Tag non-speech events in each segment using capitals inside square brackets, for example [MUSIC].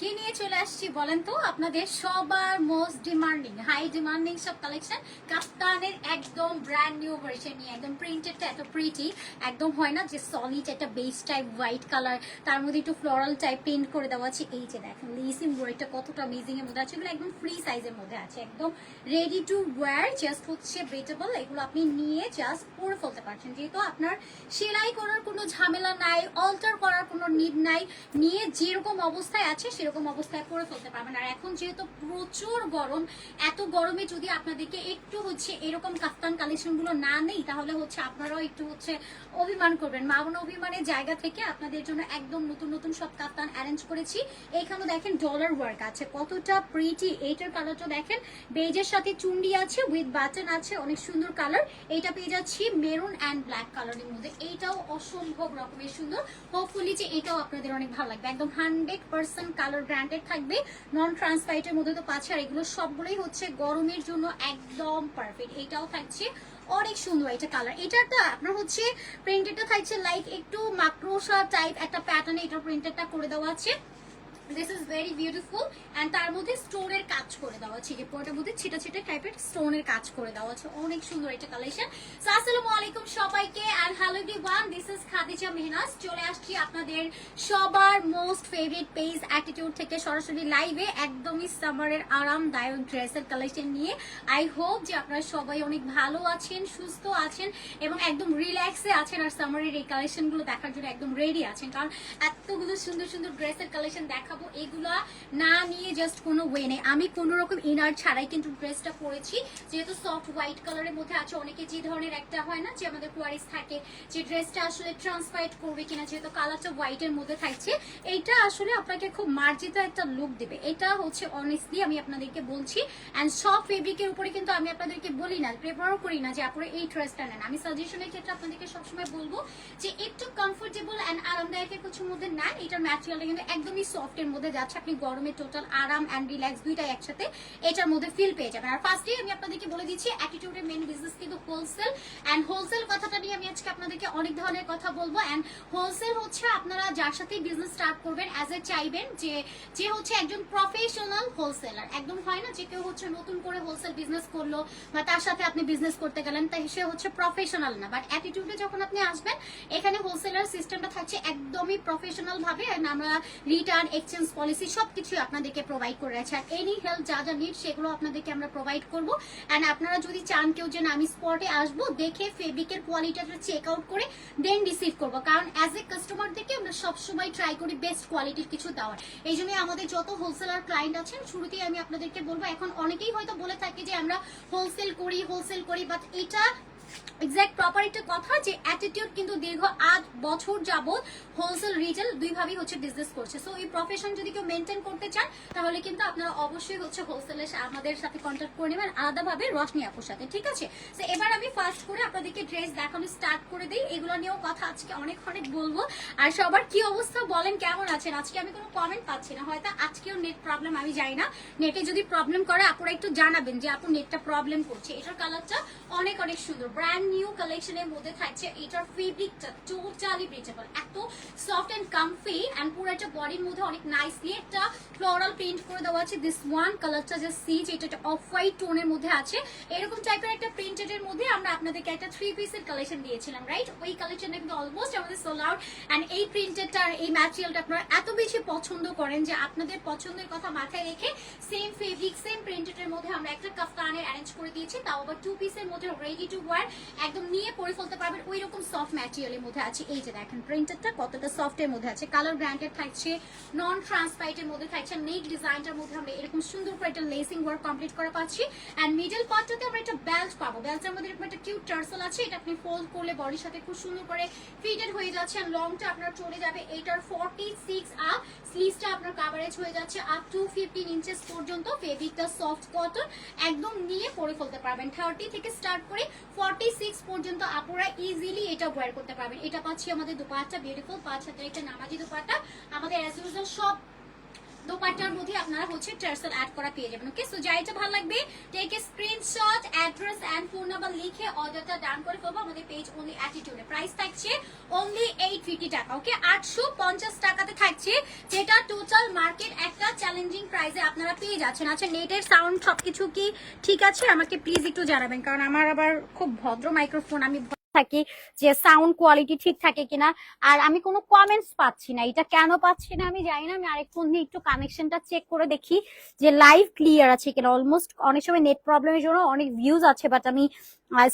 কি নিয়ে চলে আসছি বলেন তো? আপনাদের সবার মোস্ট ডিমান্ডিং হাই ডিমান্ডিং সব কালেকশন কাপ্তানের একদম ব্র্যান্ড নিউ ভার্সন নিয়ে, একদম প্রিন্টেডটা এত প্রিটি একদম হয় না যে সলিড একটা বেস টাইপ হোয়াইট কালার তার মধ্যে একটু ফ্লোরাল টাইপ প্রিন্ট করে দেওয়া আছে। এই যে দেখেন লিসিং ওয়ার্কটা কতটা অ্যামেজিং এর মধ্যে আছে, এগুলো একদম ফ্রি সাইজের মধ্যে আছে, একদম রেডি টু ওয়্যার জাস্ট হচ্ছে ব্রেটেবল এগুলো আপনি নিয়ে জাস্ট পরে ফেলতে পারছেন। যেহেতু আপনার সেলাই করার কোনো ঝামেলা নাই অল্টার করার কোনো নিড নাই, নিয়ে যেরকম অবস্থায় আছে সেরকম অবস্থায় পরে ফেলতে পারবেন। আর এখন যেহেতু প্রচুর গরম, এত গরমে যদি আপনাদেরকে একটু হচ্ছে এরকম কাফতান কালেকশনগুলো না নেই, তাহলে হচ্ছে আপনারাও একটু হচ্ছে অভিমান করবেন। মা বোন অভিমানের জায়গা থেকে আপনাদের জন্য একদম নতুন নতুন সব কাফতান অ্যারেঞ্জ করেছি। এখানে দেখেন ডলার ওয়ার্ক আছে। কতটা প্রিটি এইটার কালারটা দেখেন। বেজের সাথে চুন্ডি আছে উইথ বাটন আছে, অনেক সুন্দর কালার এইটা পেয়ে যাচ্ছি মেরুন অ্যান্ড ব্ল্যাক কালারের মধ্যে। এইটাও অসম্ভব রকমের সুন্দর। হোপফুলি যে এটাও আপনাদের অনেক ভালো লাগবে। একদম হান্ড্রেড পার্সেন্ট কালার ব্র্যান্ডেড থাকবে। নন ট্রান্সপাইটের মধ্যে তো পাচ্ছে, আর এগুলো সবগুলোই হচ্ছে গরমের জন্য একদম পারফেক্ট এটাও থাকছে অনেক সুন্দর এটা কালার এটাটা আপনার হচ্ছে প্রিন্টেডটা থাকছে লাইক একটু মাক্রোসা টাইপ একটা প্যাটার্নে এটা প্রিন্টেডটা করে দেওয়া আছে। This is very beautiful and তার মধ্যে স্টোনের কাজ করে দেওয়া আছে যে মধ্যে ছিটা ছিটা টাইপের স্টোনের কাজ করে দেওয়া আছে অনেক সুন্দর এটা কালেকশন সো আসসালামু আলাইকুম সবাইকে and hello everyone this is Khadija Mehnaz. চলে আসছি আপনাদের সবার মোস্ট ফেভারিট পেজ অ্যাটিটিউড থেকে সরাসরি লাইভে একদমই সামারের আরামদায়ক ড্রেসের কালেকশন নিয়ে। আই হোপ যে আপনারা সবাই অনেক ভালো আছেন, সুস্থ আছেন এবং একদম রিল্যাক্সে আছেন। আর সামারের এই কালেকশনগুলো দেখার জন্য একদম রেডি আছেন। কারণ এতগুলো সুন্দর সুন্দর ড্রেসের কালেকশন দেখাবো এগুলা না নিয়ে জাস্ট কোনো ওয়ে নেই। আমি কোনো রকম ইনার ছাড়াই কিন্তু ড্রেসটা পরেছি। যেহেতু সফট হোয়াইট কালারের মধ্যে আছে, অনেকে যে ধরনের একটা হয় না, যে আমাদের কোয়ারিস থাকে, যে ড্রেসটা আসলে ট্রান্সপাইট করবে কিনা, যেহেতু কালারটা হোয়াইটের মধ্যে থাকছে, এইটা আসলে আপনাকে খুব মার্জিত একটা লুক দেবে। এটা হচ্ছে অনেস্টলি আমি আপনাদেরকে বলছি। অ্যান্ড সব ফেব্রিকের উপরে কিন্তু আমি আপনাদেরকে বলি না প্রেফারও করি না যে আপনারা এই ড্রেসটা নেন। আমি সাজেশনের ক্ষেত্রে আপনাদেরকে সবসময় বলব যে একটু কমফোর্টেবল অ্যান্ড আরামদায়কের কিছুর মধ্যে নেন এটার ম্যাটেরিয়ালটা কিন্তু একদমই সফট এর মধ্যে যাচ্ছে, আপনি গরমে টোটাল আরাম অ্যান্ড রিল্যাক্স দুইটাই একসাথে এটার মধ্যে ফিল পেয়ে যাবেন। আর ফার্স্টে আমি আপনাদেরকে বলে দিচ্ছি অ্যাটিটিউডের মেন বিজনেস কিন্তু হোলসেল অ্যান্ড হোলসেল কথাটা নিয়ে আমি আজকে আপনাদেরকে অনেক ধরনের কথা বলব। অ্যান্ড হোলসেল হচ্ছে আপনারা যার সাথেই বিজনেস স্টার্ট করবেন অ্যাজ এ চাইবেন যে যে হচ্ছে একজন প্রফেশনাল হোলসেলার একদম হয় না যে কেউ হচ্ছে নতুন করে হোলসেল বিজনেস করল বা তার সাথে আপনি বিজনেস করতে গেলেন, তাই সে হচ্ছে প্রফেশনাল না। বাট অ্যাটিটিউডে যখন আপনি আসবেন, এখানে হোলসেলার সিস্টেমটা থাকছে একদমই প্রফেশনাল ভাবে। আমরা রিটার্ন এক্সচেঞ্জ পলিসি সবকিছু আপনাদেরকে প্রোভাইড করে আছে। আর এনি হেল্প যা যা নিড সেগুলো আপনাদেরকে আমরা প্রোভাইড করব। অ্যান্ড আপনারা যদি চান কেউ যেন আমি স্পটে আসব, দেখে ফেব্রিকের কোয়ালিটিটা চেক আউট করে দেন রিসিভ করব। কারণ অ্যাজ এ কাস্টমারদেরকে আমরা সবসময় ট্রাই করি বেস্ট কোয়ালিটির কিছু দেওয়ার। এই জন্য আমাদের যত হোলসেলার ক্লায়েন্ট আছেন, শুরুতেই আমি আপনাদেরকে বলব, এখন অনেকেই হয়তো বলে থাকে যে আমরা হোলসেল করি হোলসেল করি বাট এটা এক্সাক্ট প্রপার একটা কথা যে অ্যাটিটিউড কিন্তু দীর্ঘ আট বছর যাবত হোলসেল রিটেল দুইভাবেই হচ্ছে বিজনেস করছে। সো এই প্রফেশন যদি কেউ মেনটেন করতে চান তাহলে কিন্তু আপনারা অবশ্যই হচ্ছে হোলসেলের আমাদের সাথে কন্ট্যাক্ট করে নেবেন, আলাদাভাবে রশনি আপুর সাথে, ঠিক আছে? তো এবার আমি ফার্স্ট করে আপনাদেরকে ড্রেস দেখানো স্টার্ট করে দিই। এগুলো নিয়েও কথা আজকে অনেক অনেক বলব। আর সবার কি অবস্থা বলেন, কেমন আছেন? আজকে আমি কোনো কমেন্ট পাচ্ছি না। হয়তো আজকেও নেট প্রবলেম আমি যাই না। নেটে যদি প্রবলেম করে, আপুরা একটু জানাবেন যে আপু নেটটা প্রবলেম করছে। এটার কালারটা অনেক অনেক সুন্দর ব্র্যান্ড নিউ কালেকশনের মধ্যে থাকছে এটার ফেব্রিকটা টোটালি ব্রিচেবল এত সফট এন্ড কমফি এন্ড পুরো একটা বডির মধ্যে অনেক নাইসলি একটা ফ্লোরাল পেইন্ট করে দেওয়া আছে। দিস ওয়ান কালারটা যে সি যেটা একটা অফ হোয়াইট টোনের মধ্যে আছে। এরকম টাইপের একটা প্রিন্টেড এর মধ্যে আমরা আপনাদেরকে একটা থ্রি পিসের কালেকশন দিয়েছিলাম রাইট ওই কালেকশনটা কিন্তু অলমোস্ট আমাদের সোল আউট এন্ড এই প্রিন্টেডটা এই ম্যাটেরিয়ালটা আপনারা এত বেশি পছন্দ করেন যে আপনাদের পছন্দের কথা মাথায় রেখে সেম ফেব্রিক সেম প্রিন্টেড এর মধ্যে আমরা একটা কাফতানের অ্যারেঞ্জ করে দিয়েছি, তাও আবার টু পিসের মধ্যে রেডি টু ওয়ার একদম নিয়ে পরে ফেলতে পারবেন। ওই রকম সফট ম্যাটেরিয়ালের মধ্যে আছে। এই যে দেখেন প্রিন্টেডটা কতটা সফট এর মধ্যে আছে। কালার ব্র্যান্ডেড থাকছে নন ট্রান্সপাইটের মধ্যে থাকছে। নেক ডিজাইনটার মধ্যে আমরা এরকম সুন্দর করে একটা লেসিং ওয়ার্ক কমপ্লিট করা পাচ্ছি। এন্ড মিডল পার্টটাতে আমরা একটা বেল্ট পাবো। বেল্টের মধ্যে এরকম একটা কিউট টার্সেল আছে। এটা আপনি ফোল্ড করলে বডির সাথে খুব সুন্দর করে ফিটেড হয়ে যাচ্ছে। এন্ড লংটা আপনার চলে যাবে এটার 46 আপ স্লিভসটা আপনার কাভারেজ হয়ে যাচ্ছে আপ টু 15 ইঞ্চেস পর্যন্ত। ফেব্রিকটা সফট কটন একদম নিয়ে পরে ফেলতে পারবেন। 30 থেকে স্টার্ট করে 46 পর্যন্ত আপনারা ইজিলি এটা করতে পারবেন। এটা পাচ্ছি আমাদের দুপাট্টা বিউটিফুল পাঁচ হাতের একটা নামাজি দুপাটটা। আমাদের সব দোপাট্টার মধ্যে আপনারা হচ্ছে টার্সেল অ্যাড করা পেয়ে যাবেন ওকে সো যাইটা ভালো লাগবে take a screenshot address and phone number লিখে অর্ডারটা ডান করে ফেলব। আমাদের পেজ অনলি অ্যাটিটিউডে প্রাইস থাকছে অনলি এইট ফিফটি টাকা ওকে আটশো পঞ্চাশ টাকাতে থাকছে, যেটা টোটাল মার্কেট একটা চ্যালেঞ্জিং প্রাইসে আপনারা পেয়ে যাচ্ছেন। আচ্ছা নেটের সাউন্ড সবকিছু কি ঠিক আছে? আমাকে প্লিজ একটু জানাবেন, কারণ আমার আবার খুব ভদ্র মাইক্রোফোন আমি থাকি যে সাউন্ড কোয়ালিটি ঠিক থাকে কিনা। আর আমি কোনো কমেন্টস পাচ্ছি না। এটা কেন পাচ্ছি না আমি জানি না। আমি আরেকক্ষণ নিয়ে একটু কানেকশনটা চেক করে দেখি যে লাইভ ক্লিয়ার আছে কিনা। অলমোস্ট অনেক সময় নেট প্রবলেমের জন্য অনেক ভিউজ আছে বাট আমি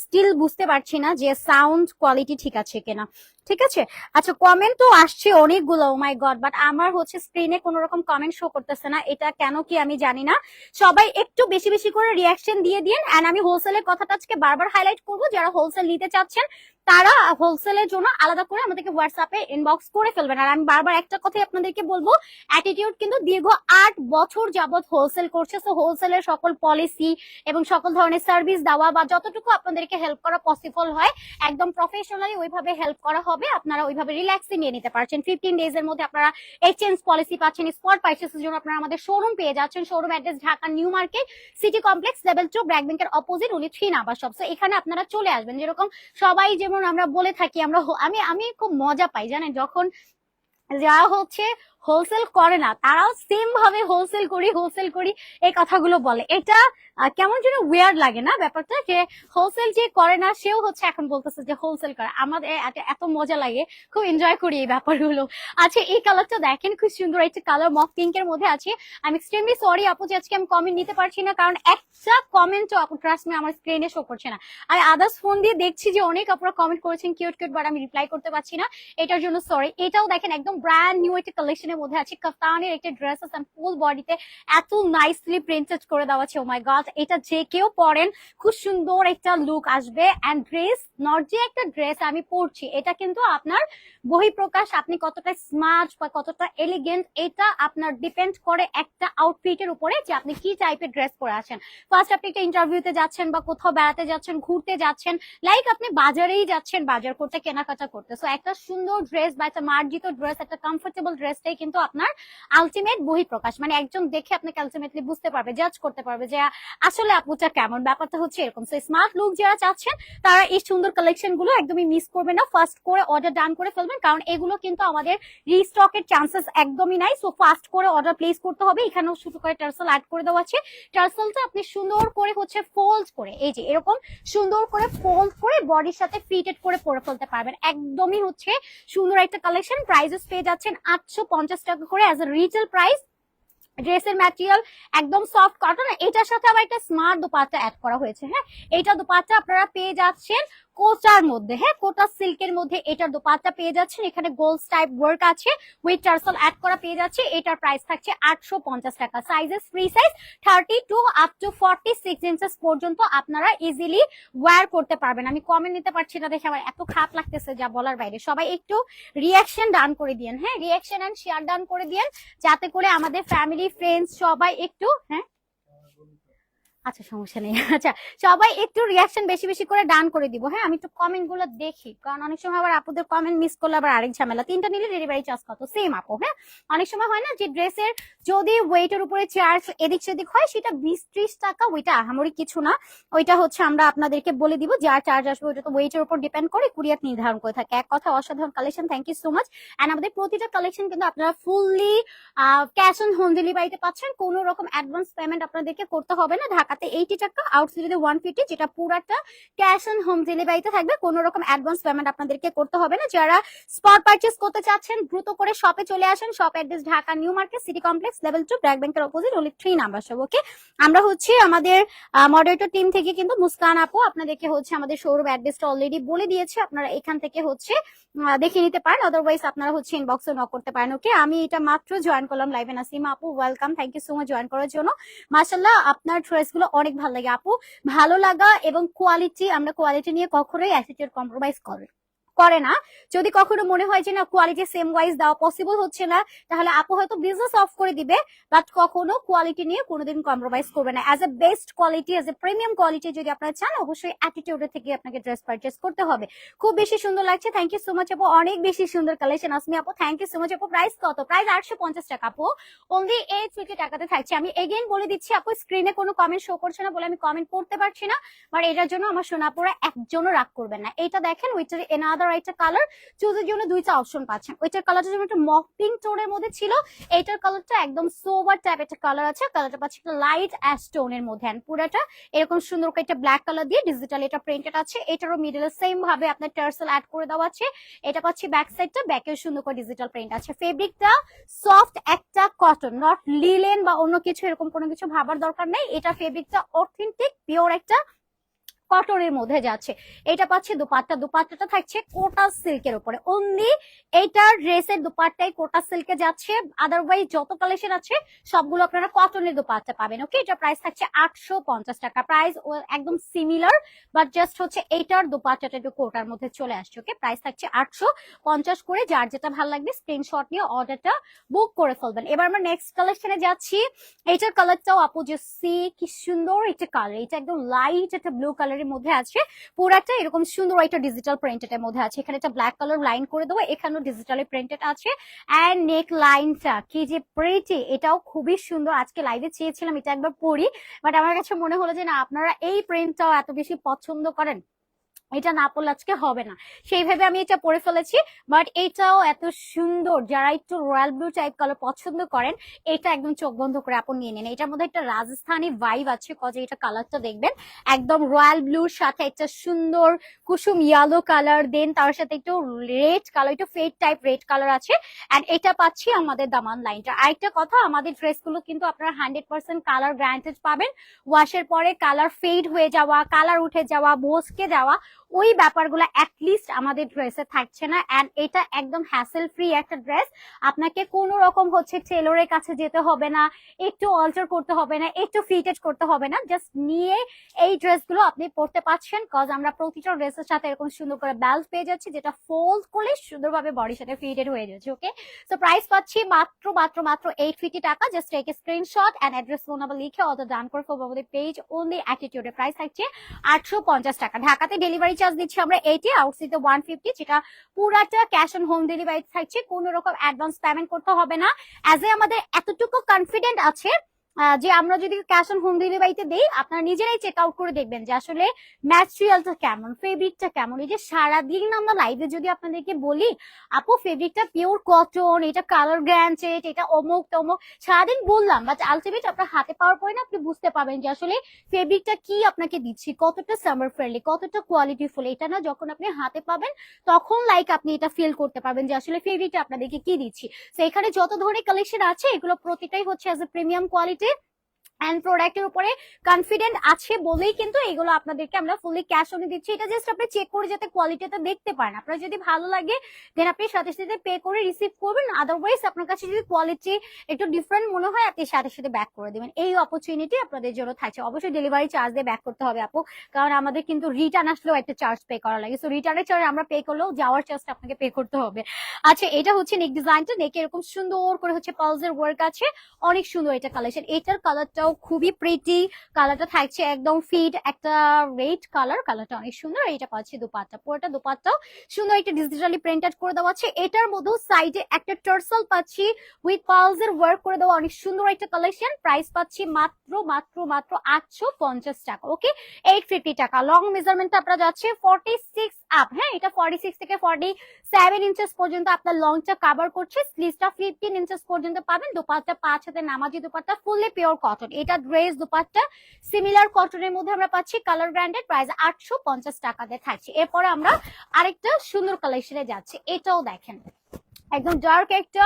স্টিল বুঝতে পারছি না যে সাউন্ড কোয়ালিটি ঠিক আছে কিনা। ঠিক আছে? আচ্ছা কমেন্ট তো আসছে অনেকগুলো ও মাই গড বাট আমার হচ্ছে স্ক্রিনে কোনো রকম কমেন্ট শো করতেছে না, এটা কেন কি আমি জানি না। সবাই একটু বেশি বেশি করে রিয়াকশন দিয়ে দিন এন্ড আমি হোলসেলের কথাটা আজকে বারবার হাইলাইট করব, যারা হোলসেল নিতে চাচ্ছেন তারা হোলসেলের জন্য আলাদা করে আমাদেরকে হোয়াটসঅ্যাপে ইনবক্স করে ফেলবেন। আর আমি বারবার একটা কথাই আপনাদেরকে বলব অ্যাটিটিউড কিন্তু দীর্ঘ আট বছর যাবত হোলসেল করছে। তো হোলসেলের সকল পলিসি এবং সকল ধরনের সার্ভিস দেওয়া বা যতটুকু আপনাদেরকে হেল্প করা পসিবল হয়, একদম প্রফেশনালি ওইভাবে হেল্প করা হবে। আপনারা ওইভাবে রিল্যাক্সে নিয়ে নিতে পারছেন। ফিফটিন ডেজ এর মধ্যে আপনারা এক্সচেঞ্জ পলিসি পাচ্ছেন স্পট পার্চেসের জন্য আপনারা আমাদের শোরুম পেয়ে যাচ্ছেন। Showroom address Dhaka New Market City complex level two BRAC ব্যাংকের অপোজিট উনি থ্রি নাম্বার শপ তো এখানে আপনারা চলে আসবেন। যেরকম সবাই যেমন আমরা বলে থাকি আমরা আমি আমি খুব মজা পাই জানেন? যখন যা হচ্ছে হোলসেল করে না, তারাও সেম ভাবে হোলসেল করি হোলসেল করি, এই কথাগুলো বলে। এটা কেমন যেন ওয়ার্ড লাগে না ব্যাপারটা যে হোলসেল যে করে না, সেও হচ্ছে এখন বলতেছে যে হোলসেল করে। আমাদের এত- মজা লাগে, খুব এনজয় করি এই ব্যাপারগুলো। আচ্ছা এই কালারটা দেখেন, খুব সুন্দর একটা কালার মক পিঙ্ক এর মধ্যে আছে। আমি এক্সট্রিমলি সরি আপু যে আজকে আমি কমেন্ট নিতে পারছি না, কারণ একটা কমেন্টও আপু ট্রাস্ট মি আমার স্ক্রিনে শো করছে না। আমি আদার্স ফোন দিয়ে দেখছি যে অনেক আপনারা কমেন্ট করেছেন কিউট কিউট বাট আমি রিপ্লাই করতে পারছি না। এটার জন্য সরি এটাও দেখেন, একদম ব্র্যান্ড নিউ একটা কালেকশনের মধ্যে আছে কাফতানের একটা ড্রেস আছে ফুল বডিতে এত নাইসলি প্রিন্টেড করে দেওয়া আছে ও মাই গড এটা যে কেউ পরেন, খুব সুন্দর একটা লুক আসবে এন্ড ড্রেস নট যে একটা ড্রেস আমি পরছি, এটা কিন্তু আপনার বহিঃপ্রকাশ, আপনি কতটা স্মার্ট বা কতটা এলিগেন্ট এটা আপনার ডিপেন্ড করে একটা আউটফিটের উপরে যে আপনি কি টাইপের ড্রেস পরে আছেন। ফার্স্ট আপনি একটা ইন্টারভিউতে যাচ্ছেন বা কোথাও বেড়াতে যাচ্ছেন, ঘুরতে যাচ্ছেন লাইক আপনি বাজারেই যাচ্ছেন, বাজার করতে, কেনাকাটা করতে। সো একটা সুন্দর ড্রেস বা একটা মার্জিত ড্রেস একটা কমফোর্টেবল ড্রেসটাই কিন্তু আপনার আলটিমেট বহিঃপ্রকাশ। মানে একজন দেখে আপনাকে আলটিমেটলি বুঝতে পারবে জাজ করতে পারবে যে, আসলে আপুটা কেমন? ব্যাপারটা হচ্ছে এরকম। সো স্মার্ট লুক যারা চাচ্ছেন, তারা এই সুন্দর কালেকশনগুলো একদমই মিস করবে না। ফার্স্ট করে অর্ডার ডান করে ফেলবেন, কারণ এগুলো কিন্তু আমাদের রিস্টকের চান্সেস একদমই নাই। সো ফার্স্ট করে অর্ডার প্লেস করতে হবে। এখানেও শুধু করে টার্সেল অ্যাড করে দেওয়া আছে। টার্সেলটা আপনি সুন্দর করে হচ্ছে ফোল্ড করে, এই যে এরকম সুন্দর করে ফোল্ড করে বডির সাথে ফিটেড করে পরে ফেলতে পারবেন। একদমই হচ্ছে সুন্দর একটা কালেকশন প্রাইজেস পেয়ে যাচ্ছেন আটশো পঞ্চাশ পঞ্চাশ টাকা করে অ্যাজ এ রিটেল প্রাইস ড্রেসের ম্যাটেরিয়াল একদম সফট কটন এটার সাথে আবার একটা স্মার্ট দোপাট্টা অ্যাড করা হয়েছে হ্যাঁ? এইটা দোপাট্টা আপনারা পেয়ে যাচ্ছেন কোটার মধ্যে হ্যাঁ কোটা সিল্কের মধ্যে এটার দোপাট্টা পেয়ে যাচ্ছেন। এখানে গোল্ড টাইপ ওয়ার্ক আছে উইথ টার্সেল অ্যাড করা পেয়ে যাচ্ছে। এটার প্রাইস থাকছে আটশো পঞ্চাশ টাকা। Sizes free size thirty two up to forty six inches পর্যন্ত আপনারা ইজিলি ওয়্যার করতে পারবেন। আমি কমেন্ট নিতে পারছি না দেখে, আমার এত খারাপ লাগতেছে যা বলার বাইরে। সবাই একটু রিয়াকশন ডান করে দিয়েন হ্যাঁ রিয়াকশন এন্ড শেয়ার ডান করে দিয়েন। যাতে করে আমাদের ফ্যামিলি ফ্রেন্ডস সবাই একটু হ্যাঁ আচ্ছা সমস্যা নেই। [LAUGHS] আচ্ছা সবাই একটু রিয়াকশন বেশি বেশি করে ডান করে দিব। হ্যাঁ আমি একটু কমেন্টগুলো দেখি। কারণ অনেক সময় আবার আপুদের কমেন্ট মিস করলে আবার আরেক ঝামেলা। তিনটা নিলে ডেলিভারি চার্জ কত? সেম আপু হ্যাঁ? অনেক সময় হয় না যে ড্রেসের যদি ওয়েটের উপরে চার্জ এদিক সেদিক হয়, সেটা বিশ ত্রিশ টাকা, ওইটা আহামরি কিছু না। ওইটা হচ্ছে আমরা আপনাদেরকে বলে দিব, যার চার্জ আসবে ওইটা তো ওয়েটের উপর ডিপেন্ড করে কুরিয়ার নির্ধারণ করে থাকে। এক কথা, অসাধারণ collection thank you so much and আমাদের প্রতিটা কালেকশন কিন্তু আপনারা ফুললি ক্যাশ অন হোম ডেলিভারিতে পাচ্ছেন। কোনো রকম অ্যাডভান্স পেমেন্ট আপনাদেরকে করতে হবে না। ঢাকাতে এইটি টাকা আউটসাইডে ওয়ান ফিফটি যেটা পুরাটা ক্যাশ অন হোম ডেলিভারিতে থাকবে। কোনো রকম অ্যাডভান্স পেমেন্ট আপনাদেরকে করতে হবে না। যারা স্পট পারচেস করতে চাচ্ছেন, দ্রুত করে শপে চলে আসেন। Shop address Dhaka New Market City complex level two BRAC ব্যাংকের অপোজিট ওনলি থ্রি নাম্বার সব ওকে আমরা হচ্ছে আমাদের মডারেটর টিম থেকে কিন্তু মুস্কান আপু আপনাদেরকে হচ্ছে আমাদের শোরুম অ্যাড্রেসটা অলরেডি বলে দিয়েছে। আপনারা এখান থেকে হচ্ছে দেখে নিতে পারেন। আদারওয়াইজ আপনারা হচ্ছে ইনবক্সে নক করতে পারেন ওকে আমি এটা মাত্র জয়েন করলাম লাইভে নাসিমা আপু welcome thank you so much join করার জন্য। মাশাল্লাহ আপনার ড্রেস গুলো অনেক ভালো লাগে আপু। ভালো লাগা এবং কোয়ালিটি আমরা কোয়ালিটি নিয়ে কখনোই অ্যাটিটিউড কম্প্রোমাইজ করে করে না। যদি কখনো মনে হয় যে, না কোয়ালিটি সেম ওয়াইজ দেওয়া পসিবল হচ্ছে না, তাহলে আপু হয়তো বিজনেস অফ করে দিবে বাট কখনো কোয়ালিটি নিয়ে কোনোদিন কম্প্রোমাইজ করবে না। As a best quality as a premium quality যদি আপনারা চান, অবশ্যই অ্যাটিটিউডের থেকে আপনাকে ড্রেস পারচেস করতে হবে। খুব বেশি সুন্দর লাগছে। থ্যাংক ইউ সো মাচ আপু। অনেক বেশি সুন্দর কালেকশন আসমি আপু থ্যাংক ইউ সো মাচ আপু। প্রাইস কত? প্রাইস আটশো পঞ্চাশ টাকা, আপু। অনলি এইট ফিফটি টাকাতে থাকছে। আমি এগেইন বলে দিচ্ছি, আপু স্ক্রিনে কোনো কমেন্ট শো করছে না বলে আমি কমেন্ট করতে পারছি না বাট এটার জন্য আমার সোনাপুরা একজনও রাগ করবেন না। এটা দেখেন উইথ এনাদার একটা কালার চুজের জন্য দুইটা অপশন পাচ্ছেন। ওইটার কালারটা যেমন একটা মক পিঙ্ক টোনের মধ্যে ছিল, এইটার কালারটা একদম টাইপ একটা কালার আছে। কালারটা পাচ্ছি একটা লাইট মধ্যে। পুরাটা এরকম সুন্দর একটা ব্ল্যাক কালার দিয়ে ডিজিটাল এটা প্রিন্টেড আছে। এটারও সেম ভাবে আপনার টার্সেল অ্যাড করে দেওয়া আছে। এটা পাচ্ছি ব্যাক সাইডটা ব্যাকেও সুন্দর করে ডিজিটাল প্রিন্ট আছে। ফেব্রিকটা সফট একটা কটন নট লিলেন বা অন্য কিছু, এরকম কোনো কিছু ভাবার দরকার নেই। এটা ফেব্রিকটা অথেন্টিক পিওর একটা কটনের মধ্যে যাচ্ছে। এটা পাচ্ছে দুপাট্টা। দুপাট্টাটা থাকছে কোটা সিল্কের উপরে। অনলি এইটার ড্রেসের দুপাট্টাই কোটা সিল্কে যাচ্ছে। আদারওয়াইজ যত কালেকশন আছে, সবগুলো আপনারা কটনের দুপাট্টা পাবেন ওকে এটা প্রাইস থাকছে আটশো পঞ্চাশ টাকা। প্রাইস একদম সিমিলার বাট জাস্ট হচ্ছে এইটার দুপাট্টাটা একটু কোটার মধ্যে চলে আসছে ওকে প্রাইস থাকছে আটশো পঞ্চাশ করে। যার যেটা ভালো লাগবে স্ক্রিনশট নিয়ে অর্ডারটা বুক করে ফেলবেন। এবার আমরা নেক্সট কালেকশনে যাচ্ছি। এইটার কালারটাও আপু যে সি কি সুন্দর এটা কালার এটা একদম লাইট একটা ব্লু কালারের মধ্যে আছে। পুরাটা এরকম সুন্দর একটা ডিজিটাল প্রিন্টেড এর মধ্যে আছে। এখানে একটা ব্ল্যাক কালার লাইন করে দেবো। এখানেও ডিজিটালি প্রিন্টেড আছে। অ্যান্ড নেক লাইনটা কি যে প্রিটি এটাও খুবই সুন্দর। আজকে লাইভে চেয়েছিলাম, এটা একবার পড়ি। বাট আমার কাছে মনে হলো যে, না, আপনারা এই প্রিন্টটাও এত বেশি পছন্দ করেন। এটা না পড়লে আজকে হবে না। সেইভাবে আমি এটা পরে ফেলেছি বাট এটাও এত সুন্দর, যারা একটু রয়্যাল ব্লু টাইপ কালার পছন্দ করেন, এটা একদম চোখ বন্ধ করে আপন নিয়ে নেন। এটার মধ্যে একটা রাজস্থানি ভাইব আছে কজে এটা কালারটা দেখবেন, একদম রয়্যাল ব্লুর সাথে একটা সুন্দর কুসুম ইয়েলো কালার দেন তার সাথে একটু রেড কালার একটু ফেড টাইপ রেড কালার আছে এন্ড এটা পাচ্ছি আমাদের দামান লাইনটা আরেকটা কথা, আমাদের ড্রেসগুলো কিন্তু আপনারা হান্ড্রেড পার্সেন্ট কালার গ্রান্টেড পাবেন। ওয়াশের পরে কালার ফেড হয়ে যাওয়া কালার উঠে যাওয়া, বসকে যাওয়া ওই ব্যাপারগুলো অ্যাটলিস্ট আমাদের ড্রেসে থাকছে না। অ্যান্ড এটা একদম হ্যাসেল ফ্রি একটা ড্রেস আপনাকে কোনো রকম হচ্ছে টেলরের কাছে যেতে হবে না, একটু অল্টার করতে হবে না, একটু ফিটেড করতে হবে না। জাস্ট নিয়ে এই ড্রেসগুলো আপনি পরতে পারছেন। কজ আমরা প্রতিটা ড্রেসের সাথে এরকম সুন্দর করে বেল্ট পেয়ে যাচ্ছি, যেটা ফোল্ড করলে সুন্দরভাবে বডির সাথে ফিটেড হয়ে যাচ্ছে ওকে সো প্রাইস পাচ্ছি মাত্র মাত্র মাত্র এইট ফিফটি টাকা। Just take screenshot and address phone number লিখে অর্ডার ডান করে ফেলব আমাদের পেজ অনলি অ্যাটিটিউডের প্রাইস থাকছে আটশো পঞ্চাশ টাকা। ঢাকাতে ডেলিভারি চার্জ দিচ্ছি আমরা এইটি আউটসিতে ওয়ান ফিফটি যেটা পুরাটা ক্যাশ অন হোম ডেলিভারি থাকছে কোনো রকম অ্যাডভান্স পেমেন্ট করতে হবে না। অ্যাজ এ আমাদের এতটুকু কনফিডেন্ট আছে যে আমরা যদি ক্যাশ অন হোম ডেলিভারিতে দিই, আপনারা নিজেরাই চেক আউট করে দেখবেন যে আসলে ম্যাটেরিয়ালটা কেমন ফেব্রিকটা কেমন। এই যে সারাদিন আমরা লাইভে যদি আপনাদেরকে বলি, আপু ফেব্রিকটা পিওর কটন এটা কালার গ্র্যান্ডেড এটা অমুক তমুক, সারাদিন বললাম বাট আলটিমেট আপনার হাতে পাওয়ার পরে না আপনি বুঝতে পারবেন যে আসলে ফেব্রিকটা কি আপনাকে দিচ্ছি, কতটা সামার ফ্রেন্ডলি কতটা কোয়ালিটিফুল এটা না যখন আপনি হাতে পাবেন, তখন লাইক আপনি এটা ফিল করতে পারবেন যে আসলে ফেব্রিকটা আপনাদেরকে কি দিচ্ছি। তো এখানে যত ধরনের কালেকশন আছে, এগুলো প্রতিটাই হচ্ছে as a premium quality and প্রোডাক্টের উপরে কনফিডেন্ট আছে বলেই কিন্তু এগুলো আপনাদেরকে আমরা ফুলি ক্যাশ অনে দিচ্ছি। এটা জাস্ট আপনি চেক করে যাতে কোয়ালিটিটা দেখতে পারেন। আপনার যদি ভালো লাগে দেন আপনি সাথে সাথে পে করে রিসিভ করবেন। আদারওয়াইজ আপনার কাছে যদি কোয়ালিটি একটু ডিফারেন্ট মনে হয়, আপনি সাথে সাথে ব্যাক করে দেবেন। এই অপরচুনিটি আপনাদের জন্য থাকছে। অবশ্যই ডেলিভারি চার্জ দিয়ে ব্যাক করতে হবে আপু, কারণ আমাদের কিন্তু রিটার্ন আসলেও একটা চার্জ পে করা লাগে। সো রিটার্নের চার্জ আমরা পে করলেও যাওয়ার চার্জটা আপনাকে পে করতে হবে। আচ্ছা এটা হচ্ছে নেক ডিজাইনটা নেকে এরকম সুন্দর করে হচ্ছে পালসের ওয়ার্ক আছে। অনেক সুন্দর এটা কালেকশন এটার কালারটাও খুবই প্রিটি কালারটা থাকছে একদম ফিট একটা রেড কালার কালারটা অনেক সুন্দর। এটা পাচ্ছি দুপাট্টা। পুরোটা দুপাট্টাও সুন্দর একটা ডিজিটালি প্রিন্টেড করে দেওয়া আছে। এটার মধ্যেও সাইডে একটা টার্সেল পাচ্ছি উইথ পালসের ওয়ার্ক করে দেওয়া। অনেক সুন্দর একটা কালেকশন প্রাইস পাচ্ছি মাত্র মাত্র মাত্র আটশো পঞ্চাশ টাকা ওকে এইট ফিফটি টাকা। লং মেজারমেন্ট আপনারা যাচ্ছে ফর্টি সিক্স আপ হ্যাঁ এটা ফর্টি সিক্স থেকে ফর্টি সেভেন ইঞ্চেস পর্যন্ত আপনার লংটা কাভার করছে স্লিভসটা ফিফটিন ইঞ্চেস পর্যন্ত পাবেন, দুপাট্টা পাঁচ হাতে নামাজি দুপাট্টা ফুললি পিওর কটন এটা ড্রেস দুপাট্টা সিমিলার কটনের মধ্যে আমরা পাচ্ছি কালার ব্র্যান্ডেড প্রাইস আটশো পঞ্চাশ টাকা দিয়ে থাকছে। এরপরে আমরা আরেকটা সুন্দর কালেকশনে যাচ্ছি, এটাও দেখেন। একদম ডার্ক একটা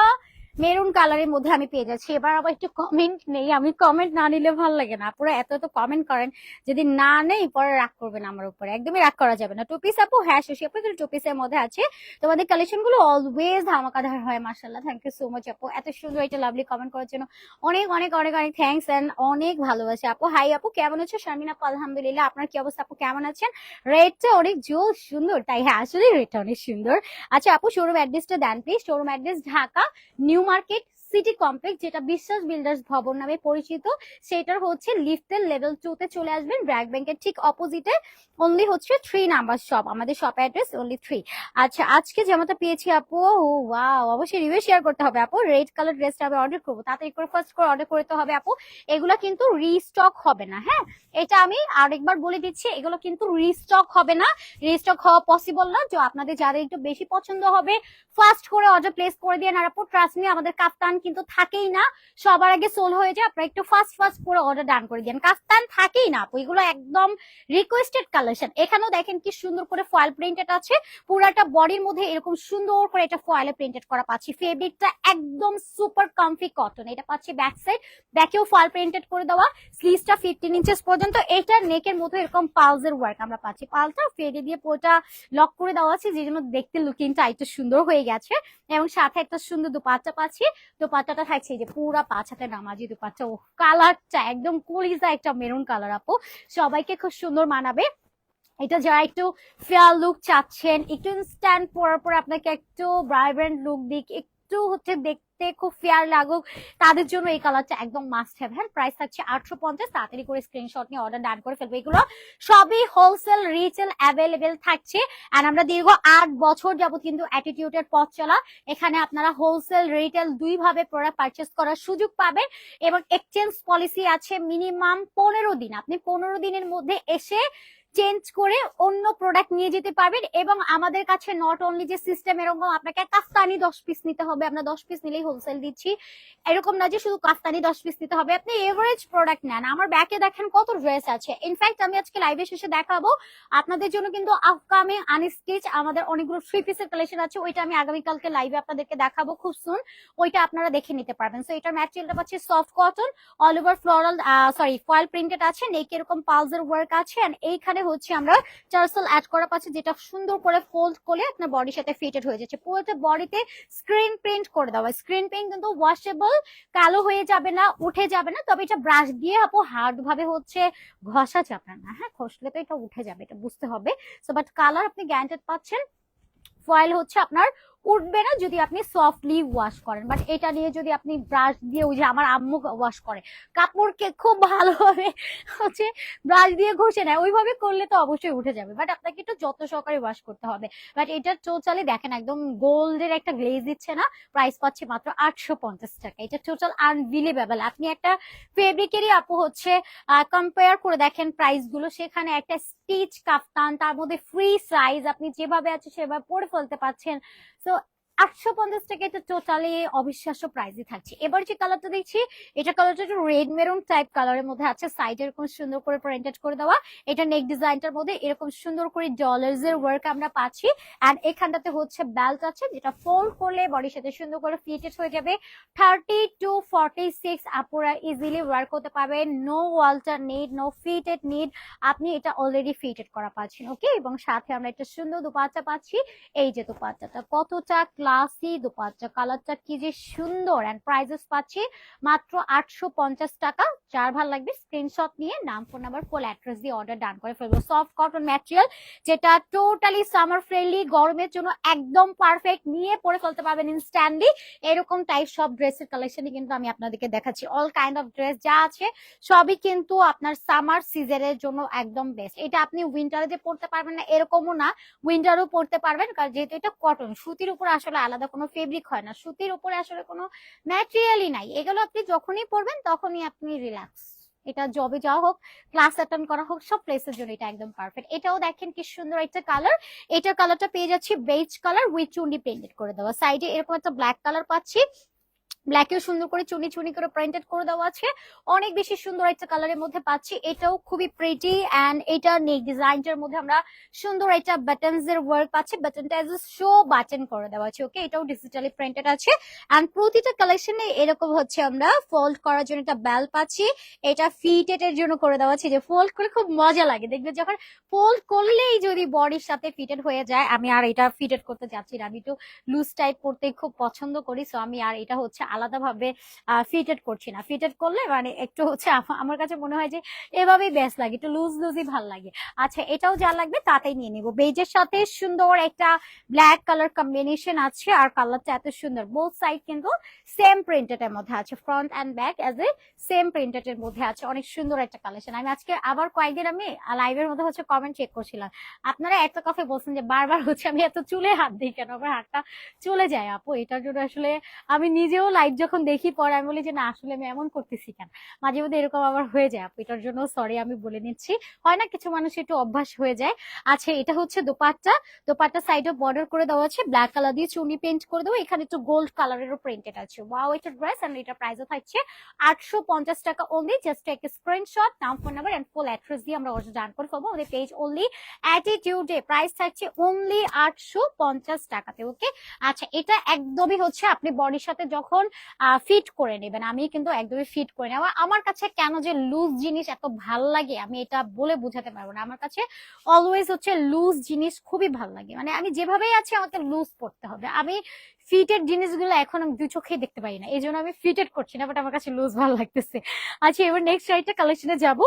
মেরুন কালারের মধ্যে আমি পেয়ে যাচ্ছি। এবার আবার একটু কমেন্ট নেই। আমি কমেন্ট না নিলে ভালো লাগে না। পুরো এত এত কমেন্ট করেন, যদি না নেই, পরে রাগ করবেন আমার উপরে। একদমই রাগ করা যাবে না। টু পিস আপু হ্যাঁ শশী আপু পিসের মধ্যে আছে। তোমাদের কালেকশনগুলো অলওয়েজ ধামাকাধার হয় মার্শাল্লাহ থ্যাংক ইউ সো মাচ আপু। এত সুন্দর একটা লাভলি কমেন্ট করার জন্য অনেক অনেক অনেক অনেক থ্যাংকস এন্ড অনেক ভালোবাসে। আপু হাই আপু, কেমন আছো? শারমিন আপু, আলহামদুলিল্লাহ। আপনার কি অবস্থা আপু? কেমন আছেন? রেটটা অনেক জোর সুন্দর। তাই হ্যাঁ আসলে রেটটা অনেক সুন্দর। আচ্ছা আপু শোরুম অ্যাড্রেসটা দেন please showroom address Dhaka new market city complex, যেটা বিশ্বাস বিল্ডার্স ভবন নামে পরিচিত, সেটার হচ্ছে লিফটের লেভেল টু তে চলে আসবেন। ব্র্যাক ব্যাংকের ঠিক অপোজিটে অনলি হচ্ছে থ্রি নাম্বার শপ আমাদের শপ অ্যাড্রেস অনলি থ্রি আচ্ছা আজকে যেমনটা পেয়েছি আপু, ও ওয়াও অবশ্যই রিভিউ শেয়ার করতে হবে আপু। রেড কালার ড্রেসটা আমি অর্ডার করব, তাড়াতাড়ি করে ফার্স্ট করে অর্ডার করতে হবে আপু। এগুলো কিন্তু রিস্টক হবে না হ্যাঁ? এটা আমি আরেকবার বলে দিচ্ছি, এগুলো কিন্তু রিস্টক হবে না। রিস্টক হওয়া পসিবল না। যে আপনাদের যাদের একটু বেশি পছন্দ হবে ফার্স্ট করে অর্ডার প্লেস করে দিয়ে আর আপু ট্রাস্ট নিয়ে আমাদের কাফতান কিন্তু থাকেই না। সবার আগে সোল হয়ে যায়, আপনারা একটু ফার্স্ট ফার্স্ট করে অর্ডার ডান করে দেন কাফতান থাকেই না এগুলো একদম রিকোয়েস্টেড কালেকশন এখানেও দেখেন কি সুন্দর করে ফয়েল প্রিন্টেড আছে। পুরাটা বডির মধ্যে এরকম সুন্দর করে এটা ফয়েলে প্রিন্টেড করা পাচ্ছি। ফেব্রিকটা একদম সুপার কমফি কটন এটা পাচ্ছি ব্যাক সাইড ব্যাকেও ফয়েল প্রিন্টেড করে দেওয়া। স্লিভসটা ফিফটিন ইঞ্চেস পর্যন্ত। এটা নেকের মধ্যে এরকম পালসের ওয়ার্ক আমরা পাচ্ছি। পালটা ফেডে দিয়ে পুরোটা লক করে দেওয়া আছে যে জন্য দেখতে লুকিংটা একটু সুন্দর হয়ে গেছে। এবং সাথে একটা সুন্দর দুপাট্টা পাচ্ছি। দোপাট্টাটা থাকছে, এই যে পুরা পাঁচ হাতে নামাজি দুপাট্টা ও কালারটা একদম কলিজা একটা মেরুন কালার আপু। সবাইকে খুব সুন্দর মানাবে। এটা যারা একটু ফেয়ার লুক চাচ্ছেন, একটু ইনস্ট্যান্ট পরার পর আপনাকে একটু ভাইব্রেন্ট লুক দিক, একটু হচ্ছে দেখতে খুব ফেয়ার লাগুক। তাদের জন্য এই কালারটা একদম মাস্ট হ্যাভ হ্যাঁ প্রাইস থাকছে আটশো পঞ্চাশ। তাড়াতাড়ি করে স্ক্রিনশট নিয়ে অর্ডার ডান করে ফেলবে। এগুলো সবই হোলসেল রিটেল অ্যাভেলেবেল থাকছে। আর আমরা দীর্ঘ আট বছর যাবত কিন্তু অ্যাটিটিউডের পথ চলা। এখানে আপনারা হোলসেল রিটেল দুই ভাবে প্রোডাক্ট পারচেস করার সুযোগ পাবেন। এবং এক্সচেঞ্জ পলিসি আছে মিনিমাম পনেরো দিন। আপনি পনেরো দিনের মধ্যে এসে চেঞ্জ করে অন্য প্রোডাক্ট নিয়ে যেতে পারবেন এবং আমাদের কাছে নট অনলি যে সিস্টেম এরকম আপনাকে কাফতানি দশ পিস নিতে হবে, আমরা দশ পিস নিলেই হোলসেল দিচ্ছি। এরকম না যে শুধু কাফতানি দশ পিস নিতে হবে, আপনি এভারেজ প্রোডাক্ট নেন। আমার ব্যাকে দেখেন কত ড্রেস আছে। ইনফ্যাক্ট আমি আজকে লাইভে শেষে দেখাবো, আপনাদের জন্য কিন্তু আপকামিং আনস্টিচ আমাদের অনেকগুলো থ্রি পিসের কালেকশন আছে, ওইটা আমি আগামীকালকে লাইভে আপনাদেরকে দেখাবো খুব সুন ওইটা আপনারা দেখে নিতে পারবেন। সো এটার ম্যাটেরিয়ালটা পাচ্ছি soft cotton all over floral sorry foil printed আছে, নেক এরকম পালসের ওয়ার্ক আছে। এইখানে হচ্ছে আমরা চার্সেল অ্যাড করা পাচ্ছি যেটা সুন্দর করে ফোল্ড করে আপনার বডির সাথে ফিটেড হয়ে যাচ্ছে। পুরোটা বডিতে স্ক্রিন প্রিন্ট করে দেওয়া স্ক্রিন প্রিন্ট কিন্তু ওয়াশেবল কালো হয়ে যাবে না, উঠে যাবে না, তবে এটা ব্রাশ দিয়ে আপু হার্ড ভাবে হচ্ছে ঘষা যাবে না। হ্যাঁ ঘষলে তো এটা উঠে যাবে, এটা বুঝতে হবে। সো বাট কালার আপনি গ্যারান্টেড পাচ্ছেন। ফয়েল হচ্ছে আপনার উঠবে না যদি আপনি সফটলি ওয়াশ করেন। বাট এটা নিয়ে যদি আপনি ব্রাশ দিয়ে ওই যে আমার আম্মু ওয়াশ করে, কাপড়কে খুব ভালোভাবে হচ্ছে ব্রাশ দিয়ে ঘষে নেয়, ওইভাবে করলে তো অবশ্যই উঠে যাবে। বাট আপনাকে একটু যত্ন সহকারে ওয়াশ করতে হবে। বাট এটা টোটালি দেখেন একদম গোল্ডের একটা গ্লেজ দিচ্ছে না প্রাইস পাচ্ছে মাত্র আটশো পঞ্চাশ টাকা। এটা টোটাল আনবিলিভেবল আপনি একটা ফেব্রিকেরই আপু হচ্ছে কম্পেয়ার করে দেখেন প্রাইসগুলো সেখানে একটা স্টিচ কাফতান, তার মধ্যে ফ্রি সাইজ আপনি যেভাবে আছে সেভাবে পরে ফেলতে পারছেন। তো আটশো পঞ্চাশ টাকা এটা টোটালি অবিশ্বাস্য প্রাইসই থাকছে। এবার যে কালারটা দেখছি, এটা কালারটা একটু রেড মেরুন টাইপ কালারের মধ্যে আছে। সাইড এরকম সুন্দর করে প্রিন্টেড করে দেওয়া। এটা নেক ডিজাইনটার মধ্যে এরকম সুন্দর করে ডলার্স এর ওয়ার্ক আমরা পাচ্ছি। অ্যান্ড এখানটাতে হচ্ছে বেল্ট আছে, যেটা ফোল্ড করলে বডির সাথে সুন্দর করে ফিটেড হয়ে যাবে। থার্টি টু ফর্টি সিক্স আপুরা ইজিলি ওয়ার করতে পারবেন no alter need no fitted need আপনি এটা অলরেডি ফিটেড করা পাচ্ছেন ওকে এবং সাথে আমরা একটা সুন্দর দুপাচ্চা পাচ্ছি। এই যে দুপাচ্চাটা কতটা ক্লাসি দুপাচ্চা কালারটা কি যে সুন্দর অ্যান্ড প্রাইজেস পাচ্ছি মাত্র আটশো পঞ্চাশ টাকা। যার ভালো লাগবে স্ক্রিনশট নিয়ে নাম ফোন নাম্বার ফুল অ্যাড্রেস দিয়ে অর্ডার ডান করে ফেলব। সফট কটন ম্যাটেরিয়াল যেটা টোটালি সামার ফ্রেন্ডলি গরমের জন্য একদম পারফেক্ট নিয়ে পরে ফেলতে পারবেন ইনস্ট্যান্টলি এরকম টাইপ সব ড্রেসের কালেকশনই কিন্তু আমি আপনাদেরকে দেখাচ্ছি। অল কাইন্ড অফ ড্রেস যা আছে, সবই কিন্তু আপনার সামার সিজনের জন্য একদম বেস্ট এটা আপনি উইন্টারে যে পড়তে পারবেন না, এরকমও না। উইন্টারও পড়তে পারবেন, কারণ যেহেতু এটা কটন সুতির উপর আসলে আলাদা কোনো ফেব্রিক হয় না। সুতির উপরে আসলে কোনো ম্যাটেরিয়ালই নাই। এগুলো আপনি যখনই পরবেন তখনই আপনি রিল্যাক্স এটা জবে যাওয়া হোক ক্লাস অ্যাটেন্ড করা হোক, সব প্লেসের জন্য এটা একদম পারফেক্ট এটাও দেখেন কি সুন্দর একটা কালার এটার কালারটা পেয়ে যাচ্ছি বেজ কালার উইথ চুন্ডি প্রিন্টেড করে দেওয়া। সাইডে এরকম একটা ব্ল্যাক কালার পাচ্ছি। ব্ল্যাকেও সুন্দর করে চুনি চুনি করে প্রিন্টেড করে দেওয়া আছে। অনেক বেশি সুন্দর একটা কালারের মধ্যে পাচ্ছি। এটাও খুবই প্রিটি অ্যান্ড এটা নেক ডিজাইনটার মধ্যে আমরা সুন্দর একটা বাটনস এর ওয়ার্ক পাচ্ছি। বাটনটা এজ শো বাটন করে দেওয়া আছে ওকে এটাও ডিজিটালি প্রিন্টেড আছে। অ্যান্ড প্রতিটা কালেকশনে এরকম হচ্ছে আমরা ফোল্ড করার জন্য একটা বেল পাচ্ছি। এটা ফিটেড এর জন্য করে দেওয়া আছে। যে ফোল্ড করে খুব মজা লাগে। দেখবে যখন ফোল্ড করলেই যদি বডির সাথে ফিটেড হয়ে যায়, আমি আর এটা ফিটেড করতে যাচ্ছি না। আমি একটু লুজ টাইপ করতে খুব পছন্দ করি সো আমি আর এটা হচ্ছে আলাদাভাবে ফিটেড করছি না। ফিটেড করলে মানে একটু হচ্ছে আমার কাছে মনে হয় যে এভাবেই বেস্ট লাগে, একটু লুজ লুজই ভালো লাগে। আচ্ছা এটাও যা লাগবে তাতেই নিয়ে নিবো। বেজের সাথে সুন্দর একটা ব্ল্যাক কালার কম্বিনেশন আছে আর কালারটা এত সুন্দর। বোথ সাইড কিন্তু সেম প্রিন্টেড এর মধ্যে আছে front and back as a same printed এর মধ্যে আছে। অনেক সুন্দর একটা কালেকশন আমি আজকে আবার কয়েকদিন আমি লাইভের মধ্যে হচ্ছে কমেন্ট চেক করছিলাম। আপনারা একটা কথা বলছেন যে বারবার হচ্ছে আমি এত চুলে হাত দিই কেন? আমার হাতটা চলে যায় আপু। এটার জন্য আসলে আমি নিজেও লাইভ যখন দেখি, পরে আমি বলি যে, না, আসলে আমি এমন করতেছি কেন? মাঝে মধ্যে এরকম আবার হয়ে যায়। আপু, এটার জন্য সরি আমি বলে নিচ্ছি। হয় না, কিছু মানুষ একটু অভ্যাস হয়ে যায়। আচ্ছা এটা হচ্ছে দোপাট্টা। দোপাট্টা সাইডে বর্ডার করে দেওয়া আছে। ব্ল্যাক কালার দিয়ে চুনি পেন্ট করে দেবো। এখানে একটু গোল্ড কালারেরও প্রিন্টেড আছে। ওয়াও এটা ড্রেস এন্ড এটা প্রাইসও থাকছে আটশো পঞ্চাশ টাকা অনলি জাস্ট একটা স্ক্রিনশট নাম phone number and full address দিয়ে আমরা অর্ডার ডান করে ফেলব। আমাদের পেজ অনলি অ্যাটিটিউডে প্রাইস থাকছে অনলি আটশো পঞ্চাশ টাকাতে ওকে আচ্ছা এটা একদমই হচ্ছে আপনি বডির সাথে যখন ফিট করে নেবেন। আমি কিন্তু একদমই ফিট করে নেওয়া আমার কাছে কেন যে লুজ জিনিস এত ভালো লাগে, আমি এটা বলে বোঝাতে পারব না। আমার কাছে অলওয়েজ হচ্ছে লুজ জিনিস খুবই ভালো লাগে। মানে আমি যেভাবেই আছি, আমাকে লুজ পড়তে হবে। আমি ফিটেড জিনিসগুলো এখন আমি দুই চোখেই দেখতে পাই না। এই জন্য আমি ফিটেড করছি না বাট আমার কাছে লুজ ভালো লাগতেছে। আচ্ছা এবার নেক্সট আরেকটা কালেকশনে যাব।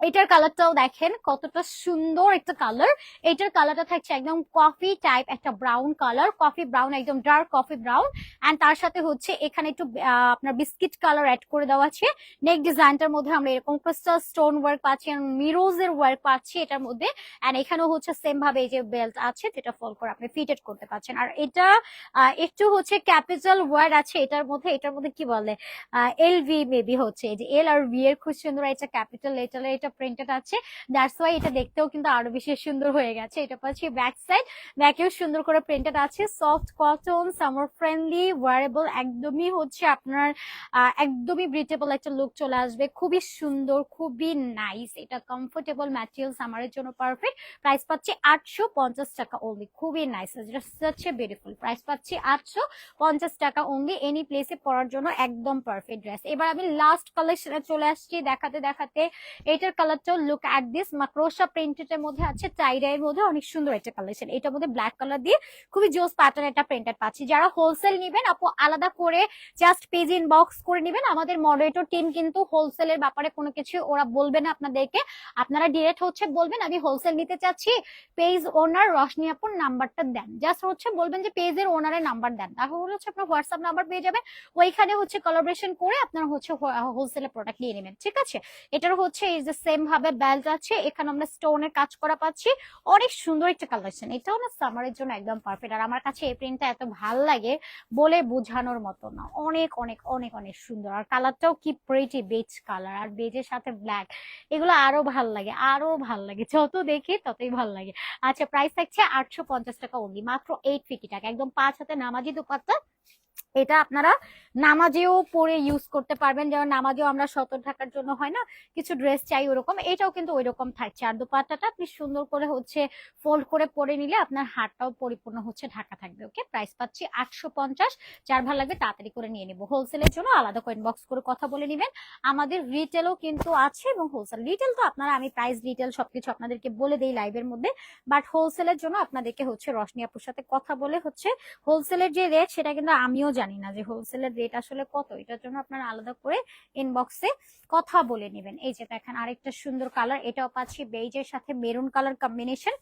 এটার কালারটাও দেখেন কতটা সুন্দর একটা কালার। এটার কালারটা থাকছে একদম কফি টাইপ একটা ব্রাউন কালার কফি ব্রাউন একদম ডার্ক কফি ব্রাউন এন্ড তার সাথে হচ্ছে এখানে একটু আপনার বিস্কিট কালার অ্যাড করে দেওয়া আছে। নেক ডিজাইনটার মধ্যে আমরা এরকম ক্রিস্টাল স্টোন ওয়ার্ক পাচ্ছি মিরোজ এর ওয়ার্ক পাচ্ছি এটার মধ্যে। এন্ড এখানেও হচ্ছে সেম ভাবে এই যে বেল্ট আছে যেটা ফল করে আপনি ফিটেড করতে পারছেন। আর এটা একটু হচ্ছে ক্যাপিটাল ওয়ার্ড আছে এটার মধ্যে। এটার মধ্যে কি বলে? এল ভি মেবি হচ্ছে। এই যে এল আর ভি এর খুব সুন্দর একটা ক্যাপিটাল লেটারের এটা প্রিন্টেড আছে। দ্যাটস ওয়াই এটা দেখতেও কিন্তু আরও বেশি সুন্দর হয়ে গেছে। এটা পাচ্ছি ব্যাক সাইড ব্যাকেও সুন্দর করে প্রিন্টেড আছে। Soft cotton summer friendly wearable একদমই হচ্ছে আপনার একদমই ব্রিটেবল একটা লুক চলে আসবে। খুবই সুন্দর, খুবই নাইস এটা কমফোর্টেবল ম্যাটেরিয়াল সামারের জন্য পারফেক্ট প্রাইস পাচ্ছি আটশো পঞ্চাশ টাকা অনলি খুবই নাইস হচ্ছে বিউটিফুল প্রাইস পাচ্ছি আটশো পঞ্চাশ টাকা অনলি এনি প্লেসে পরার জন্য একদম পারফেক্ট ড্রেস এবার আমি লাস্ট কালেকশনে চলে আসছি। দেখাতে দেখাতে। এটার কালারটাও লুক অ্যাট দিস মাক্রোসা প্রিন্টেড এর মধ্যে আছে টাইডাই এর মধ্যে অনেক সুন্দর একটা কালেকশন এটার মধ্যে ব্ল্যাক কালার দিয়ে খুবই জোস প্যাটার্ন একটা প্রিন্টেড পাচ্ছি। যারা হোলসেল নিবেন, আপু, আলাদা করে জাস্ট পেজ ইনবক্স করে নিবেন। আমাদের মডারেটর টিম কিন্তু হোলসেলের ব্যাপারে কোনো কিছু ওরা বলবে না আপনাদেরকে। আপনারা ডিরেক্ট হচ্ছে বলবেন, আমি হোলসেল নিতে চাচ্ছি। পেজ ওনার রশনি আপুর নাম্বারটা দেন। জাস্ট হচ্ছে বলবেন যে পেজের ওনারের নাম্বার দেন। তাহলে হচ্ছে আপনার হোয়াটসঅ্যাপ নাম্বার পেয়ে যাবেন। ওইখানে হচ্ছে কোলাবোরেশন করে আপনারা হচ্ছে হোলসেলে প্রোডাক্ট নিয়ে নেবেন। ঠিক আছে? এটার হচ্ছে সেম ভাবে বেল্ট আছে, এখানে আমরা স্টোনের কাজ করা পাচ্ছি। অনেক সুন্দর একটা কালেকশন এটাও না সামারের জন্য একদম পারফেক্ট আর আমার কাছে এই প্রিন্টটা এত ভালো লাগে বলে বোঝানোর মতো না। অনেক অনেক অনেক অনেক সুন্দর। আর কালারটাও কি প্রিটি বেজ কালার আর বেজের সাথে ব্ল্যাক এগুলো আরও ভালো লাগে, আরও ভালো লাগে। যত দেখি ততই ভালো লাগে। আচ্ছা প্রাইস থাকছে আটশো পঞ্চাশ টাকা অনলি মাত্র এইট ফিফটি টাকা। একদম পাঁচ হাতে নামাজি দুপাত্তা। এটা আপনারা নামাজেও পরে ইউজ করতে পারবেন। যেমন নামাজেও আমরা সতর্ক থাকার জন্য হয় না? কিছু ড্রেস চাই ওরকম, এটাও কিন্তু ওই রকম থাকছে। আর দুপাট্টাটা আপনি সুন্দর করে হচ্ছে ফোল্ড করে পরে নিলে আপনার হাতটাও পরিপূর্ণ হচ্ছে ঢাকা থাকবে ওকে প্রাইস পাচ্ছি আটশো পঞ্চাশ। যার ভালো লাগবে তাড়াতাড়ি করে নিয়ে নিবো। হোলসেলের জন্য আলাদা কয়েন বক্স করে কথা বলে নিবেন। আমাদের রিটেলও কিন্তু আছে এবং হোলসেল রিটেল তো আপনারা, আমি প্রাইস রিটেল সবকিছু আপনাদেরকে বলে দিই লাইভের মধ্যে। বাট হোলসেলের জন্য আপনাদেরকে হচ্ছে রশনি আপুর সাথে কথা বলে হচ্ছে। হোলসেলের যে রেট সেটা কিন্তু আমিও জানি। না যে হোলসেলের রেট আসলে কত। এটার জন্য আপনারা আলাদা করে ইনবক্সে কথা বলে নেবেন। এই যে দেখেন আরেকটা সুন্দর কালার এটাও পাচ্ছি বেইজের সাথে মেরুন কালার কম্বিনেশন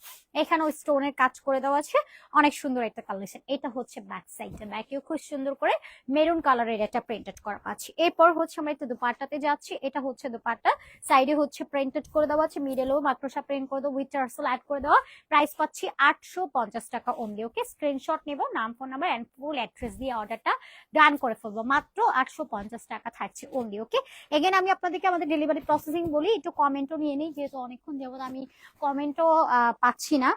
এখানে এখানেও স্টোনের কাজ করে দেওয়া আছে। অনেক সুন্দর একটা কালেকশন এটা হচ্ছে ব্যাক সাইডটা ব্যাকেও খুব সুন্দর করে মেরুন কালারের একটা প্রিন্টেড করা পাচ্ছি। এরপর হচ্ছে আমরা একটু দুপাট্টাতে যাচ্ছি। এটা হচ্ছে দুপাট্টা। সাইডে হচ্ছে প্রিন্টেড করে দেওয়া আছে। মিডেলেও মাক্রোসা প্রিন্ট করে দেওয়া উইথ টার্সেল অ্যাড করে দেওয়া। প্রাইস পাচ্ছি আটশো পঞ্চাশ টাকা অনলি ওকে স্ক্রিনশট নেব, নাম phone number and full address দিয়ে অর্ডারটা ডান করে ফেলব। মাত্র আটশো পঞ্চাশ টাকা থাকছে অনলি ওকে এগেন আমি আপনাদেরকে আমাদের ডেলিভারি প্রসেসিং বলি, একটু কমেন্টও নিয়ে নিই, যেহেতু অনেকক্ষণ যাবত আমি কমেন্টও পাচ্ছি না।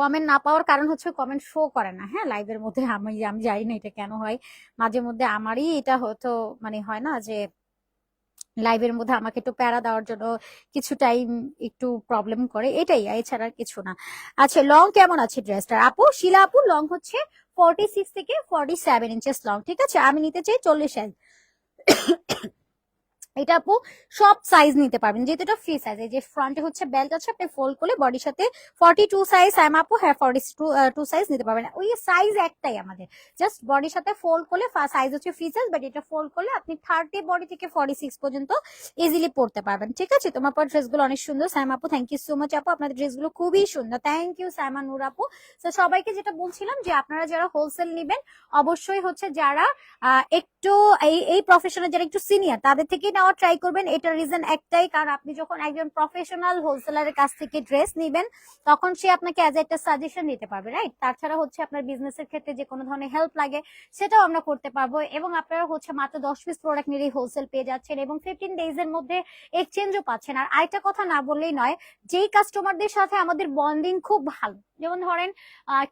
কমেন্ট না পাওয়ার কারণ হচ্ছে কমেন্ট শো করে না হ্যাঁ? লাইভের মধ্যে আমি আমি জানি না এটা কেন হয়। মাঝে মধ্যে আমারই এটা হয়তো মানে হয় না যে লাইভের মধ্যে আমাকে একটু প্যারা দেওয়ার জন্য কিছু টাইম একটু প্রবলেম করে, এটাই, এছাড়া কিছু না। আচ্ছা লং কেমন আছে ড্রেসটার আপু, শিলা আপু, লং হচ্ছে ফর্টি সিক্স থেকে ফর্টি সেভেন ইঞ্চেস লং ঠিক আছে? আমি নিতে চাই চল্লিশ এটা আপু সব সাইজ নিতে পারবেন। যেহেতু এটা ফ্রি সাইজ এই যে ফ্রন্টে হচ্ছে বেল্ট আছে, আপনি ফোল্ড করলে বডির সাথে ফর্টি টু সাইজ আম আপু হ্যাঁ ফর্টি টু টু সাইজ নিতে পারবেন। ওই সাইজ একটাই আমাদের। জাস্ট বডির সাথে ফোল্ড করলে সাইজ হচ্ছে ফ্রি সাইজ বাট এটা ফোল্ড করলে আপনি থার্টি বডি থেকে ফর্টি সিক্স পর্যন্ত ইজিলি পড়তে পারবেন। ঠিক আছে? তোমার পর ড্রেসগুলো অনেক সুন্দর। স্যাম আপু থ্যাংক ইউ সো মাচ আপু। আপনাদের ড্রেসগুলো খুবই সুন্দর। থ্যাংক ইউ স্যামা নূর আপু। তো সবাইকে যেটা বলছিলাম যে আপনারা যারা হোলসেল নেবেন, অবশ্যই হচ্ছে যারা একটু এই এই প্রফেশনে যারা একটু সিনিয়র তাদের থেকেই নেওয়া ট্রাই করবেন। এটার রিজন একটাই, কারণ আপনি যখন একজন প্রফেশনাল হোলসেলারের কাছ থেকে ড্রেস নেবেন, তখন সে আপনাকে অ্যাজ একটা সাজেশন দিতে পারবে রাইট তাছাড়া হচ্ছে আপনার বিজনেসের ক্ষেত্রে যে কোনো ধরনের হেল্প লাগে, সেটাও আমরা করতে পারব। এবং আপনারা হচ্ছে মাত্র দশ পিস প্রোডাক্ট নিয়ে হোলসেল পেয়ে যাচ্ছেন এবং ফিফটিন ডেজ এর মধ্যে এক্সচেঞ্জও পাচ্ছেন। আর আরেকটা কথা না বললেই নয়, যেই কাস্টমারদের সাথে আমাদের বন্ডিং খুব ভালো, যেমন ধরেন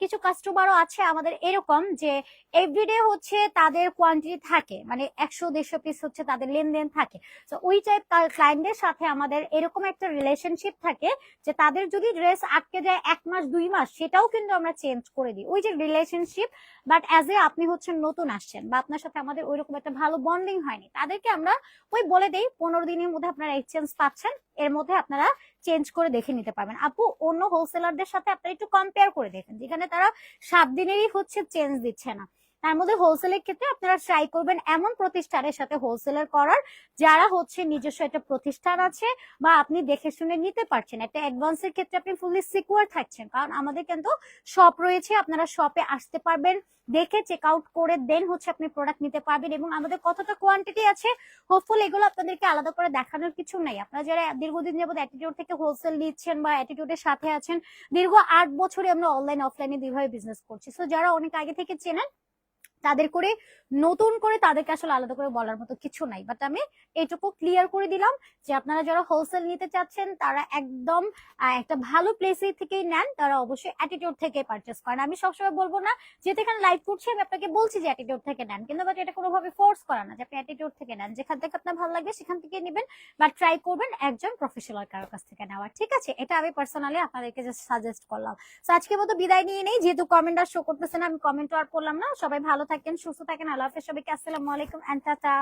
কিছু কাস্টমারও আছে আমাদের এরকম যে এভরিডে হচ্ছে তাদের কোয়ান্টিটি থাকে মানে একশো, দেড়শো পিস হচ্ছে তাদের লেনদেন থাকে। তো ওই টাইপ ক্লায়েন্টদের সাথে আমাদের এরকম একটা রিলেশনশিপ থাকে যে তাদের যদি ড্রেস আটকে যায় এক মাস, দুই মাস, সেটাও কিন্তু আমরা চেঞ্জ করে দিই। ওই যে রিলেশনশিপ বাট অ্যাজ এ আপনি হচ্ছেন নতুন আসছেন বা আপনার সাথে আমাদের ওইরকম একটা ভালো বন্ডিং হয়নি, তাদেরকে আমরা ওই বলে দেই, পনেরো দিনের মধ্যে আপনারা এক্সচেঞ্জ পাচ্ছেন, এর মধ্যে আপনারা চেঞ্জ করে দেখে নিতে পারবেন। আপু, অন্য হোলসেলারদের সাথে আপনারা একটু কম্পেয়ার করে দেখেন, যেখানে তারা সাত দিনেরই হচ্ছে চেঞ্জ দিচ্ছে না। তার মধ্যে হোলসেলের ক্ষেত্রে আপনারা ট্রাই করবেন এমন প্রতিষ্ঠানের সাথে হোলসেলার করার, যারা হচ্ছে নিজস্ব একটা প্রতিষ্ঠান আছে বা আপনি দেখে শুনে নিতে পারছেন। একটা অ্যাডভান্সের ক্ষেত্রে আপনি ফুললি সিকিউর থাকছেন, কারণ আমাদের কিন্তু শপ রয়েছে, আপনারা শপে আসতে পারবেন, দেখে চেক আউট করে দেন হচ্ছে আপনি প্রোডাক্ট নিতে পারবেন এবং আমাদের কতটা কোয়ান্টিটি আছে হোপফুল এগুলো আপনাদেরকে আলাদা করে দেখানোর কিছু নাই। আপনারা যারা দীর্ঘদিন যাবত অ্যাটিটিউড থেকে হোলসেল নিচ্ছেন বা অ্যাটিটিউডের সাথে আছেন, দীর্ঘ আট বছরে আমরা অনলাইন অফলাইনে দুইভাবে বিজনেস করছি। সো যারা অনেক আগে থেকে চেনেন তাদের করে, নতুন করে তাদেরকে আসলে আলাদা করে বলার মতো কিছু নাই। বাট আমি এইটুকু ক্লিয়ার করে দিলাম যে আপনারা যারা হোলসেল নিতে চাচ্ছেন, তারা একদম একটা ভালো প্লেসে থেকেই নেন। তারা অবশ্যই অ্যাটিটিউড থেকে পারচেস করেন। আমি সবসময় বলব না যেহেতু এখানে লাইভ করছি, আমি আপনাকে বলছি যে অ্যাটিটিউড থেকে নেন। কিন্তু বাট এটা কোনোভাবে ফোর্স করা না যে আপনি অ্যাটিটিউড থেকে নেন। যেখান থেকে আপনার ভালো লাগবে, সেখান থেকে নেবেন। বা ট্রাই করবেন একজন প্রফেশনাল কারোর কাছ থেকে নেওয়ার। ঠিক আছে? এটা আমি পার্সোনালি আপনাদেরকে জাস্ট সাজেস্ট করলাম। তো আজকের মতো বিদায় নিয়ে নেই। যেহেতু কমেন্ট আর শো করতেছে না আমি কমেন্ট আর করলাম না। সবাই ভালো থাকেন সুস্থ থাকেন আল্লাহ হাফেজ সবাইকে আসসালামু আলাইকুম এন্ড টাটা।